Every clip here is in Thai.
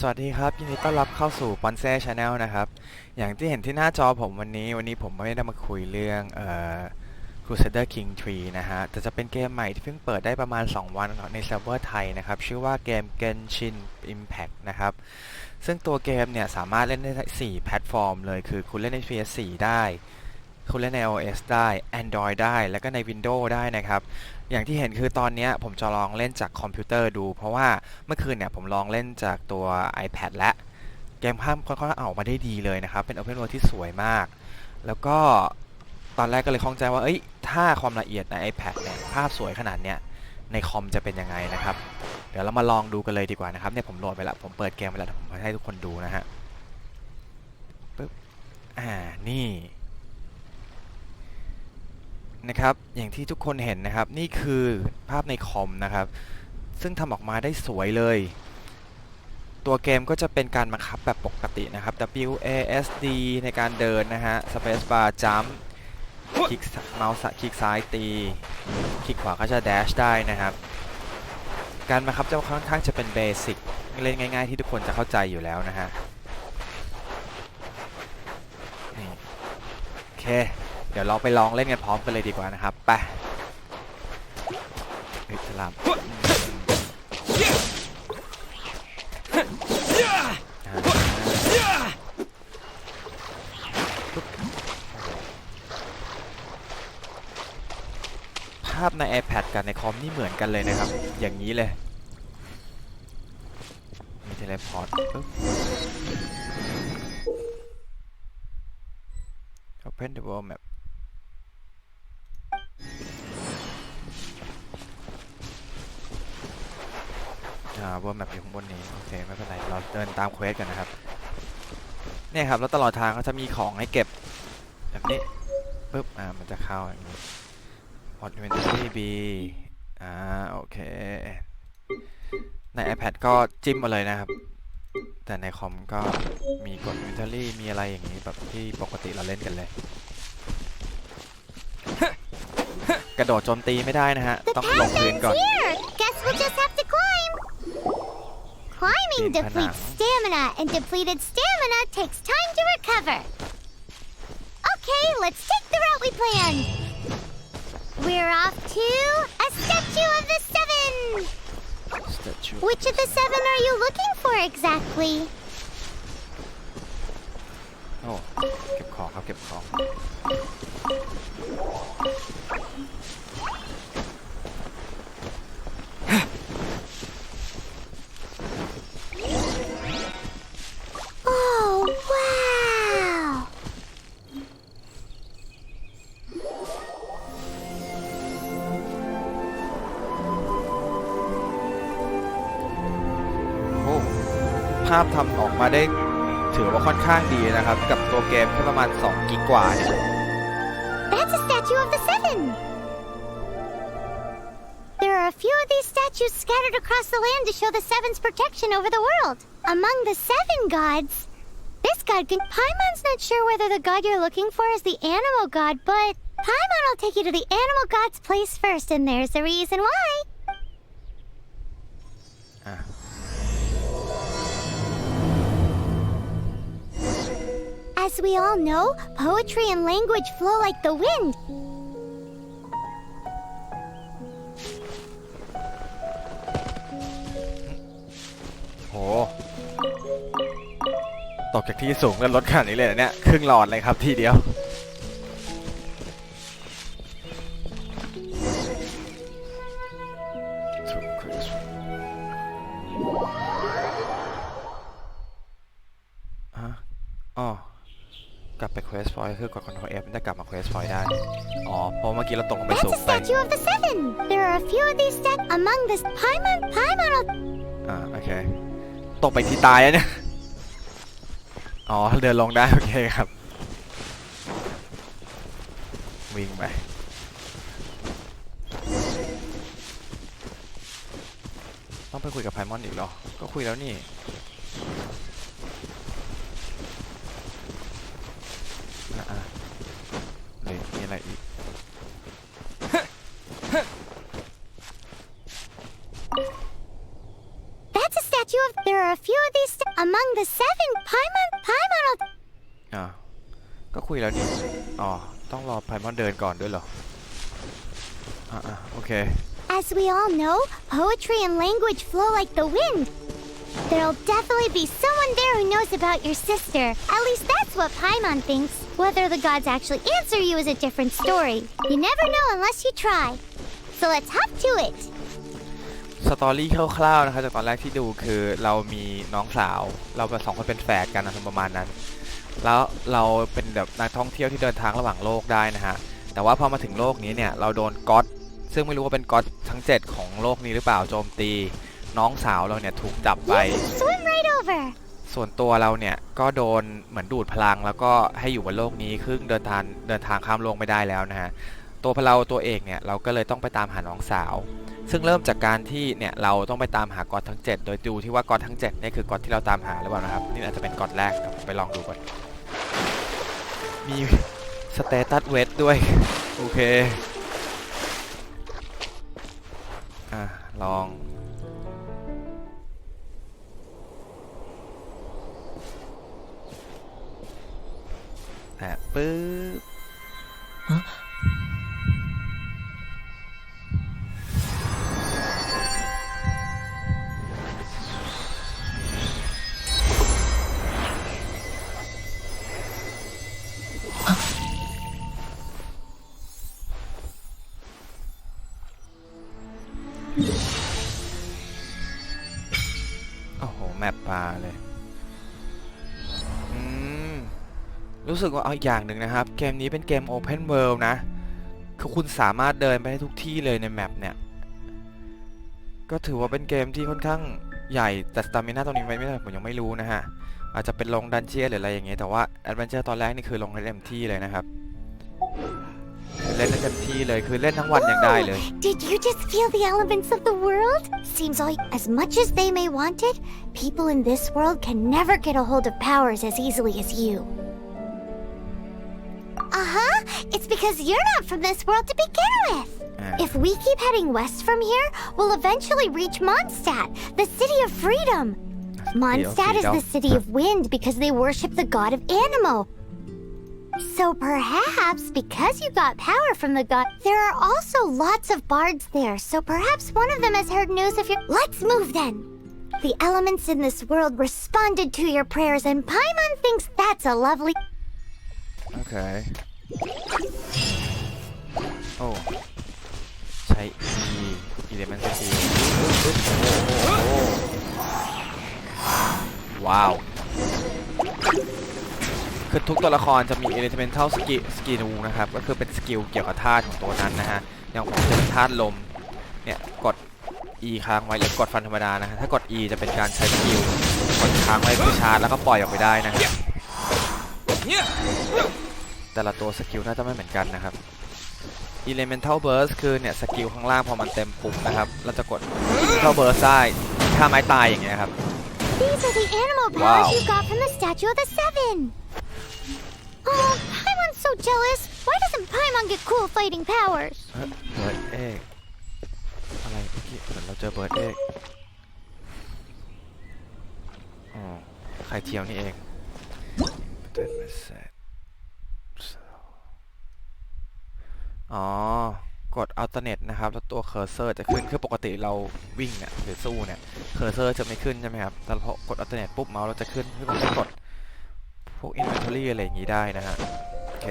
สวัสดีครับยินดีต้อนรับเข้าสู่ p o n เซ่ Channel นะครับ อย่างที่เห็นที่หน้าจอผมวันนี้ วันนี้ผมไม่ได้มาคุยเรื่องเอ่อ Crusader King 3 นะฮะแต่จะเป็นเกมใหม่ที่เพิ่งเปิดได้ประมาณ 2 วันในเซิร์ฟเวอร์ไทยนะครับ ชื่อว่าเกม Genshin Impact นะครับ ซึ่งตัวเกมเนี่ย สามารถเล่นได้ 4 แพลตฟอร์มเลย คือคุณเล่นใน PS4 ได้ คุณเล่นใน iOS ได้ Android ได้ แล้วก็ใน Windows ได้นะครับ อย่างที่เห็นคือตอนนี้ผมจะลองเล่นจากคอมพิวเตอร์ดู เพราะว่าเมื่อคืนเนี่ยผมลองเล่นจากตัว iPad และเกมภาพค่อนข้างออกมาได้ดีเลยนะครับ เป็น Open World ที่สวยมาก แล้วก็ตอนแรกก็เลยข้องใจว่า เอ้ย ถ้าความละเอียดใน iPad เนี่ยภาพสวยขนาดเนี้ยในคอมจะเป็นยังไงนะครับ เดี๋ยวเรามาลองดูกันเลยดีกว่านะครับเนี่ยผมโหลดไปแล้วผมเปิดเกมไปแล้วผมให้ทุกคนดูนะฮะปึ๊บอ่านี่ นะครับ อย่างที่ทุกคนเห็นนะครับ นี่คือภาพในคอมนะครับ ซึ่งทำออกมาได้สวยเลย ตัวเกมก็จะเป็นการบังคับแบบปกตินะครับ W A S D ในการเดินนะฮะ Space Bar Jump คลิกเมาส์คลิกซ้ายตี คลิกขวาก็จะ dash ได้นะครับ การบังคับจะค่อนข้างจะเป็นเบสิกเล่นง่าย ๆ ที่ทุกคนจะเข้าใจอยู่แล้วนะฮะ นี่ โอเค ดี๋ยวเราไปลองเล่นกันพร้อมกันเลยดีกว่านะครับ ไปเฮ้ยสลามภาพใน iPad กับในคอมนี่เหมือนกันเลยนะครับ อย่างนี้เลย มีเทเลพอร์ตปุ๊บ Open the world map อ่าเวอร์แมปอยู่ข้างบนนี้โอเคไม่เป็นไรเราเดินตามเควสกันนะครับเนี่ยครับแล้วตลอดทางก็จะมีของให้เก็บแบบนี้ปุ๊บอ่ามันจะเข้าอย่างนี้ Hot Inventory B อ่าโอเค ใน iPad ก็จิ้มมาเลยนะครับ แต่ในคอมก็มีกด Inventory มีอะไรอย่างนี้แบบที่ปกติเราเล่นกันเลย กระโดดโจมตีไม่ได้นะฮะ ต้องลงพื้นก่อน Climbing Bin depletes Penang. stamina, and depleted stamina takes time to recover. Okay, let's take the route we planned. We're off to a statue of the seven. Statue Which of the seven are you looking for exactly? โอ้เก็บของครับเก็บของ ภาพทำออกมาได้ถือว่าค่อนข้างดีนะครับ กับตัวเกมแค่ประมาณ 2 กิกกว่าเนี่ย That's a statue of the seven. There are a few of these statues scattered across the land to show the seven's protection over the world. Among the seven gods, this god can. Paimon's not sure whether the god you're looking for is the animal god, but Paimon will take you to the animal god's place first, and there's the reason why. อ่ะ As we all know, poetry and language flow like the wind. โหตกจากที่สูงแล้วลดขนาดนี้เลยเหรอเนี่ย ครึ่งหลอดเลยครับทีเดียว Quest Point คือกด Ctrl F มันจะกลับมา Quest Point ได้ อ๋อ เพราะเมื่อกี้เราตกลงไป That's สู a งไป statue of the seven. There are a few of these stat among this Paimon. Paimon will อ่า โอเค ตกไปที่ตายแล้วเนี่ย อ๋อ เดินลงได้ โอเคครับ วิ่งไป ต้องไปคุยกับไพมอนอีกเหรอ ก็คุยแล้วนี่ ยแล้วนี่ อ๋อ ต้องรอไพมอนเดินก่อนด้วยเหรอ อ่าอ่าโอเค As we all know, poetry and language flow like the wind. There'll definitely be someone there who knows about your sister. At least that's what Paimon thinks. Whether the gods actually answer you is a different story. You never know unless you try. So let's hop to it. สตอรี่คร่าวๆนะครับจากตอนแรกที่ดูคือเรามีน้องสาว เราเป็นสองคนเป็นแฝดกันนะประมาณนั้น แล้วเราเป็นแบบนักท่องเที่ยวที่เดินทางระหว่างโลกได้นะฮะ แต่ว่าพอมาถึงโลกนี้เนี่ยเราโดนก๊อตซึ่งไม่รู้ว่าเป็นก๊อตทั้ง 7 ของโลกนี้หรือเปล่าโจมตี น้องสาวเราเนี่ยถูกจับไป Swim right over. ส่วนตัวเราเนี่ยก็โดนเหมือนดูดพลังแล้วก็ให้อยู่บนโลกนี้ครึ่งเดินทางเดินทางข้ามโลกไม่ได้แล้วนะฮะ ตัวพเราตัวเอกเนี่ยเราก็เลยต้องไปตามหาน้องสาว ซึ่งเริ่มจากการที่เนี่ยเราต้องไปตามหากอดทั้ง 7 โดยดูที่ว่ากอดทั้ง7เนี่ยคือกอดที่เราตามหาหรือเปล่านะครับ นี่อาจจะเป็นกอดแรกเดี๋ยวผมไปลองดูก่อน มีสเตตัสเวทด้วย โอเค อะ ลอง แตะปึ๊บ รู้สึกว่าเอาอีกอย่างหนึ่งนะครับ เกมนี้เป็นเกม Open World นะ คือคุณสามารถเดินไปได้ทุกที่เลยในแมปเนี่ย ก็ถือว่าเป็นเกมที่ค่อนข้างใหญ่แต่สตามิน่าตรงนี้ไม่ไม่ผมยังไม่รู้นะฮะ อาจจะเป็นลงดันเจียหรืออะไรอย่างเงี้ยแต่ว่าแอดเวนเจอร์ตอนแรกนี่คือลงให้เต็มที่เลยนะครับเล่นได้เต็มที่เลยคือเล่นทั้งวันยังได้เลย Did you just feel the elements of the world? Seems like as much as they may want it, people in this world can never get a hold of powers as easily as you. Uh huh. It's because you're not from this world to begin with. อ่า If we keep heading west from here, we'll eventually reach Mondstadt, the city of freedom. Mondstadt is the city of wind because they worship the god of animal. So perhaps because you got power from the god, there are also lots of bards there. So perhaps one of them has heard news of your. Let's move then. The elements in this world responded to your prayers, and Paimon thinks that's a lovely. โอ้ใช้ E element skill โอ้โหว้าวคือทุกตัวละครจะมี elemental skill skill นะครับ ก็คือเป็นสกิลเกี่ยวกับธาตุของตัวนั้นนะฮะ อย่างผมจะเป็นธาตุลม เนี่ย กด E ค้างไว้หรือกดฟันธรรมดานะฮะ ถ้ากด E จะเป็นการใช้สกิล กดค้างไว้คือชาร์จแล้วก็ปล่อยออกไปได้นะฮะ แต่ละตัวสกิลน่าจะไม่เหมือนกันนะครับ Elemental Burst คือเนี่ยสกิลข้างล่างพอมันเต็มปุ่มนะครับเราจะกด Elemental Burst ได้ถ้าไม้ตายอย่างเงี้ยครับ These are the animal powers Wow. you got from the Statue of the Seven. Oh, Paimon's so jealous. Why doesn't Paimon get cool fighting powers? เฮ้ยเบิร์ดเอกอะไรเมื่อกี้เหมือนเราเจอเบิร์ดเอกอ๋อไข่เทียวนี่เอง อ๋อกด alternate นะครับ แล้วตัวเคอร์เซอร์จะขึ้น คือปกติเราวิ่งเนี่ยหรือสู้เนี่ย เคอร์เซอร์จะไม่ขึ้นใช่ไหมครับ แต่พอกด alternate ปุ๊บเมาส์เราจะขึ้นคือผมจะกดพวก inventory อะไรอย่างงี้ได้นะฮะ โอเค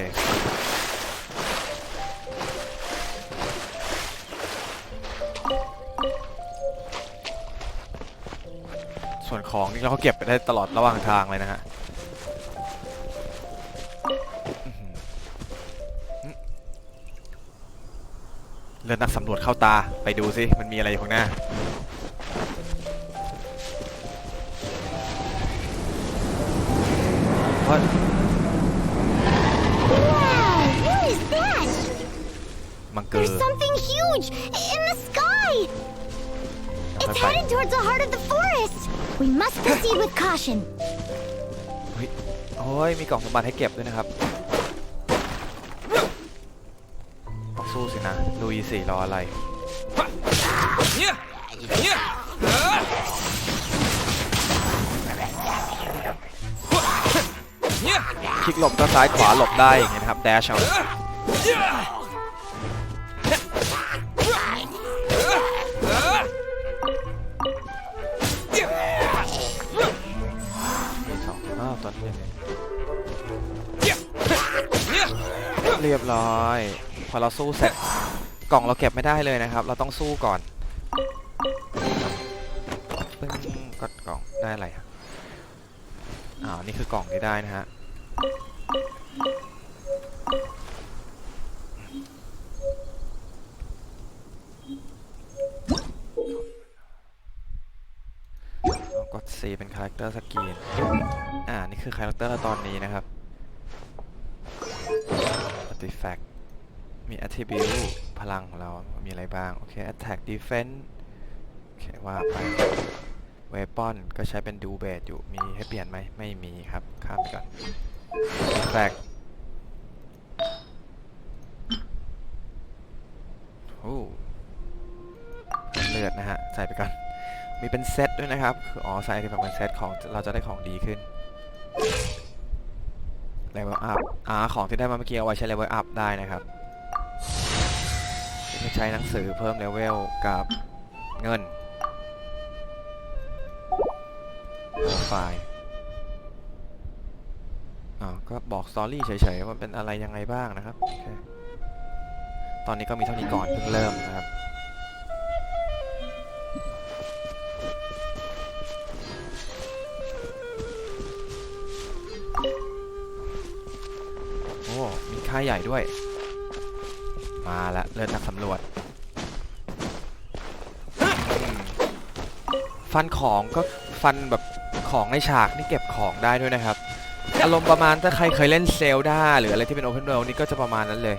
ส่วนของนี่เราก็เก็บไปได้ตลอดระหว่างทางเลยนะฮะ เรือนักสำรวจเข้าตาไปดูสิมันมีอะไรอยู่ข้างหน้า What? Wow, what is that? มังเกอ There's ร์ something huge in the sky. It's Okay. headed towards the heart of the forest. We must proceed with caution. เฮ้ยโอ้ยมีกล่องสมบัติให้เก็บด้วยนะครับูอีสี่ล้ออะไรเนี่ยเนี่ยคลิกหลบก็ซ้ายขวาหลบได้อย่างเงี้ยนะครับแดชเอาตอนนี้เรียบร้อย พอเราสู้เสร็จ กล่องเราเก็บไม่ได้เลยนะครับ เราต้องสู้ก่อนปึ้งกดกล่องได้อะไรอะอ่านี่คือกล่องที่ได้นะฮะกด C เป็นคาแรคเตอร์สกรีน อ่า นี่คือคาแรคเตอร์ตอนนี้นะครับ Artifact มี attribute พลังของเรา มีอะไรบ้าง โอเค attack defense โอเคว่าไป weapon ก็ใช้เป็น do b a s อยู่ มีให้เปลี่ยนไหม ไม่มีครับ ข้ามไปก่อน artifact โอ้เลือดนะฮะ ใส่ไปก่อน มีเป็นเซตด้วยนะครับ คืออ๋อ ใส่ที่เป็นเซตของ เราจะได้ของดีขึ้น level up อ่าของที่ได้มาเมื่อกี้เอาไว้ใช้ level up ได้นะครับ ใช้หนังสือเพิ่มเลเวลกับเงินไฟล์อ่าก็บอกสตอรี่เฉยๆว่าเป็นอะไรยังไงบ้างนะครับ ตอนนี้ก็มีเท่านี้ก่อนเพิ่งเริ่มนะครับโอ้มีค่าใหญ่ด้วย มาละเริ่มนักสำรวจ ฟันของก็ฟันแบบของในฉากนี่เก็บของได้ด้วยนะครับ อารมณ์ประมาณถ้าใครเคยเล่นเซลดาหรืออะไรที่เป็น Open World นี่ก็จะประมาณนั้นเลย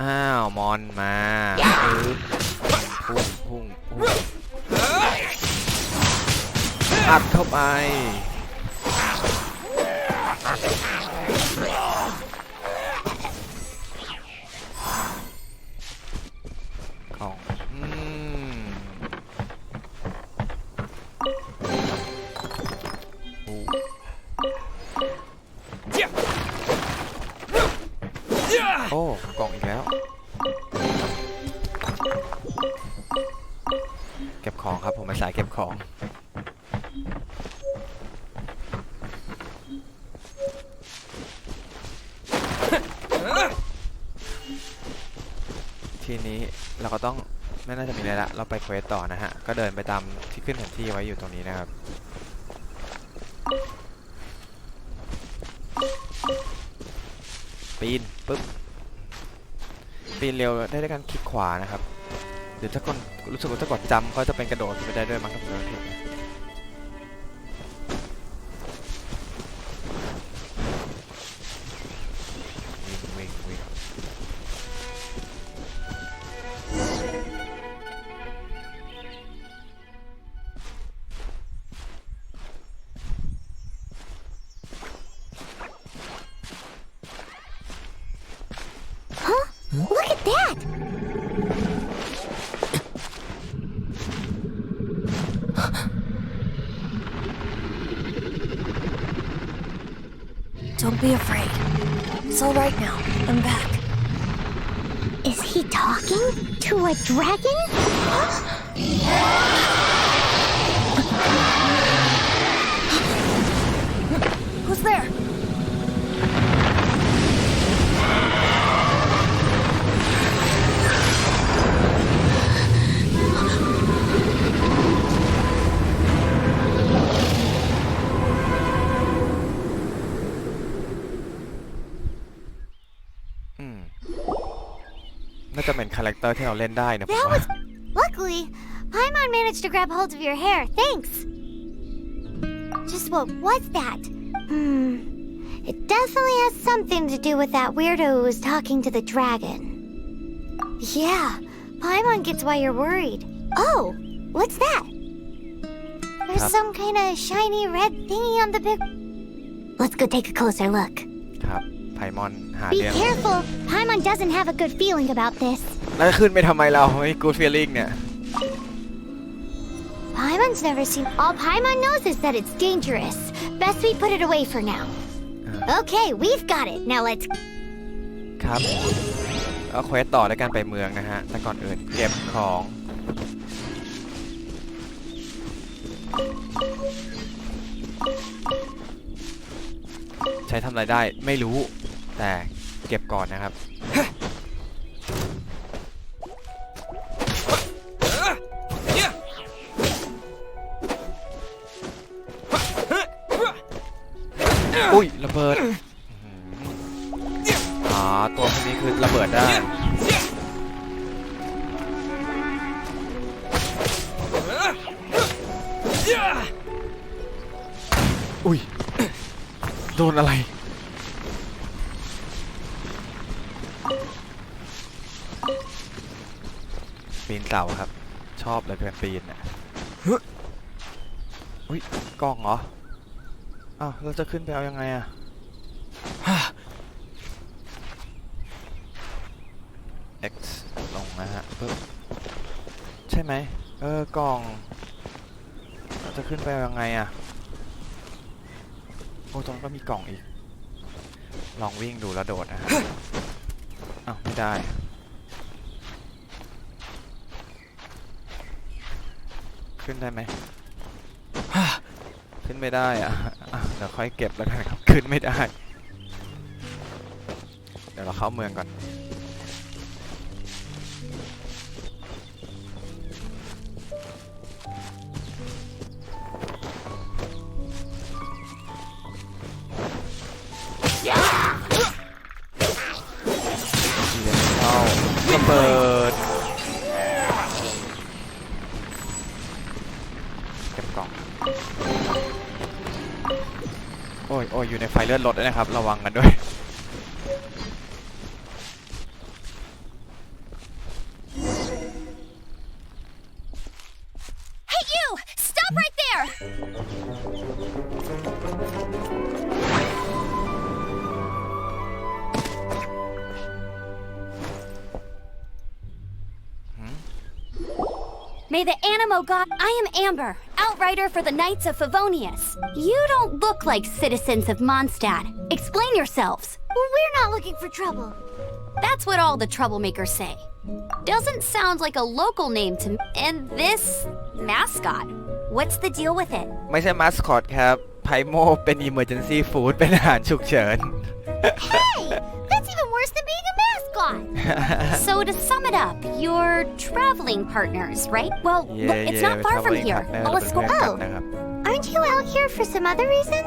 อ้าว มอนมาปึ๊บพุ่งพุ่งพุ่งอัดเข้าไป ทีนี้เราก็ต้องไม่น่าจะมีอะไรละ เราไปเควสต่อนะฮะ ก็เดินไปตามที่ขึ้นแผนที่ไว้อยู่ตรงนี้นะครับ ปีนปุ๊บ ปีนเร็วได้ด้วยการคลิกขวานะครับ หรือถ้ากดรู้สึกว่าถ้ากดจำก็จะเป็นกระโดดไปได้ด้วยมั้งถ้าผม that! Don't be afraid. It's all right now. I'm back. Is he talking to a dragon? คาแรคเตอร์ที่เราเล่นได้นะผม That ว่า was. Luckily, Paimon managed to grab hold of your hair. Thanks. Just what was that? Hmm. It definitely has something to do with that weirdo who was talking to the dragon. Yeah, Paimon gets why you're worried. Oh, what's that? There's Huh? some kind of shiny red thingy on the big. Let's go take a closer look. ครับ ไพมอนหา Be เรื่อง careful. Paimon doesn't have a good feeling about this. แล้วขึ้นไปทำไมเราไอ้กูดฟีลลิ่งเนี่ย Paimon's never seen. All Paimon knows is that it's dangerous. Best we put it away for now. Okay, we've got it. Now let's ครับเอาเควสต่อด้วยการไปเมืองนะฮะ แต่ก่อนอื่นเก็บของ ใช้ทำอะไรได้ไม่รู้ แต่เก็บก่อนนะครับ อุ้ยระเบิดอ๋อตัวพวกนี้คือระเบิดได้อุ้ยโดนอะไรปีนเสาครับ ชอบเลยเป็นปีนอะอุ้ยกล้องเหรอ อ้าวเราจะขึ้นไปเอายังไงอะ X ลงนะฮะปึ๊บใช่ไหมเออกล่อง เราจะขึ้นไปยังไงอะโอ้ตรงนั้นก็มีกล่องอีก ลองวิ่งดูแล้วโดดนะฮะอ้าวไม่ได้ขึ้นได้ไหม ขึ้นไม่ได้อะอะ เดี๋ยวค่อยเก็บแล้วกันครับ ขึ้นไม่ได้ เดี๋ยวเราเข้าเมืองก่อนเลี้ยงเข้าระเบิด เลือดรถด้วยนะครับ ระวังกันด้วย Hey, you! Stop right there! หืม May the Animo God. I am Amber, outrider for the Knights of Favonius. You don't look like citizens of Mondstadt. Explain yourselves. We're not looking for trouble. That's what all the troublemakers say. Doesn't sound like a local name to me. And this mascot. What's the deal with it? ไม่ใช่มาสคอตครับไพโมเป็น Emergency Food เป็นอาหารฉุกเฉิน Hey, That's even worse than being a mascot. so to sum it up, you're traveling partners, right? Well, yeah, it's yeah, not far from here. Let's go. Oh, aren't you out here for some other reason?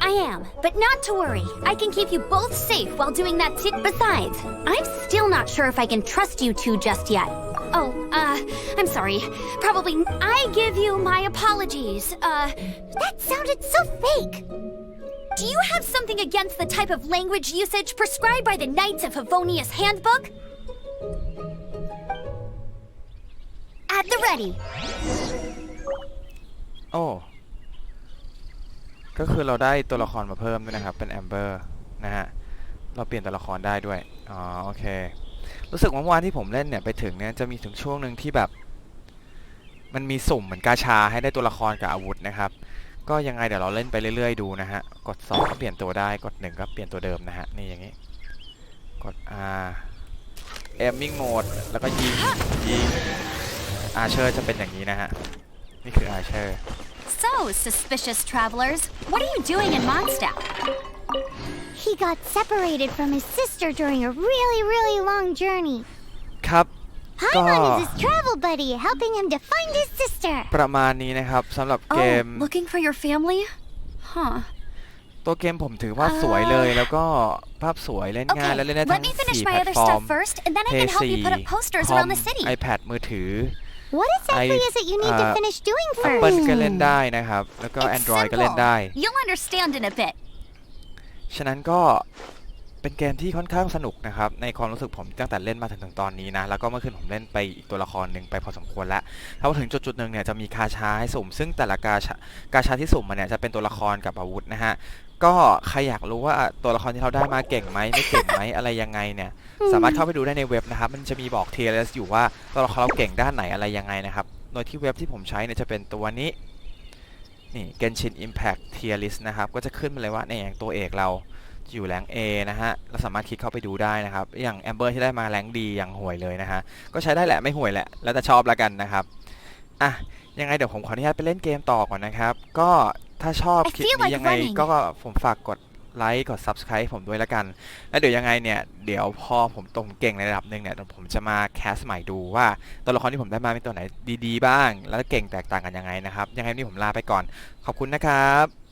I am, but not to worry. I can keep you both safe while doing that tit. Besides, I'm still not sure if I can trust you two just yet. Oh, uh, I'm sorry. Probably I give you my apologies. Uh, that sounded so fake. Do you have something against the type of language usage prescribed by the Knights of Favonius Handbook? At the ready. โอ้ ก็คือเราได้ตัวละครมาเพิ่มด้วยนะครับ เป็นแอมเบอร์นะฮะ เราเปลี่ยนตัวละครได้ด้วย อ๋อ โอเค รู้สึกว่าเมื่อวานที่ผมเล่นเนี่ย ไปถึงเนี่ย จะมีถึงช่วงหนึ่งที่แบบ มันมีสุ่มเหมือนกาชาให้ได้ตัวละครกับอาวุธนะครับ ก็ยังไงเดี๋ยวเราเล่นไปเรื่อยๆดูนะฮะ กด2ก็เปลี่ยนตัวได้ กด1ก็เปลี่ยนตัวเดิมนะฮะ นี่อย่างนี้ กด R aiming mode แล้วก็ยิง ยิง Archer จะเป็นอย่างนี้นะฮะ นี่คือ Archer So, suspicious travelers, what are you doing in Mondstadt? He got separated from his sister during a really, really long journey. ครับ Paimon Go. is his travel buddy, helping him to find his sister. ประมาณนี้นะครับสำหรับเก Oh, ม looking for your family? Huh. ตัวเกมผมถือว่าสวยเลยแล้วก็ภาพสวยเล่นง่าย Okay, และเล่นได้ let ทั้ง me finish 4 my แพล other ตฟอร์ม stuff first, and then I p can help you put up 4 posters คอ around ม the city. iPad มือถือ What exactly I- is it you need to uh, finish doing Apple first? ก็เล่นได้นะครับ แล้วก็ It's Android ก็เล่นได้ simple. You'll understand in a bit. ฉะนั้นก็ เป็นเกมที่ค่อนข้างสนุกนะครับ ในความรู้สึกผมตั้งแต่เล่นมาถึงถึงตอนนี้นะ แล้วก็เมื่อคืนผมเล่นไปอีกตัวละครหนึ่งไปพอสมควรแล้วถ้าถึงจุดจุดหนึ่งเนี่ยจะมีกาชาให้สุ่ม ซึ่งแต่ละกาชากาชาที่สุ่มมาเนี่ยจะเป็นตัวละครกับอาวุธนะฮะ ก็ใครอยากรู้ว่าตัวละครที่เราได้มาเก่งไหมไม่เก่งไหมอะไรยังไงเนี่ย สามารถเข้าไปดูได้ในเว็บนะครับ มันจะมีบอก tier list อยู่ว่าตัวละครเราเก่งด้านไหนอะไรยังไงนะครับ โดยที่เว็บที่ผมใช้เนี่ยจะเป็นตัวนี้นี่ Genshin Impact Tier List นะครับ ก็จะขึ้นมาเลยว่าเนี่ยอย่างตัวเอกเรา อยู่แรง A นะฮะ เราสามารถคลิกเข้าไปดูได้นะครับ อย่าง Amber ที่ได้มาแรงดีอย่างห่วยเลยนะฮะ ก็ใช้ได้แหละไม่ห่วยแหละ แล้วแต่ชอบละกันนะครับ อะ ยังไงเดี๋ยวผมขออนุญาตไปเล่นเกมต่อก่อนนะครับ ก็ถ้าชอบ I คลิป feel นี้ like ยังไง running. ก็ผมฝากกดไลค์กด Subscribe ให้ผมด้วยละกัน แล้วเดี๋ยวยังไงเนี่ย เดี๋ยวพอผมตรงเก่งในระดับหนึ่งเนี่ยเดี๋ยวผมจะมาแคสใหม่ดูว่าตัวละครที่ผมได้มาเป็นตัวไหนดีๆ บ้าง แล้วเก่งแตกต่างกันยังไงนะครับ ยังไงวันนี่ผมลาไปก่อน ขอบคุณนะครับ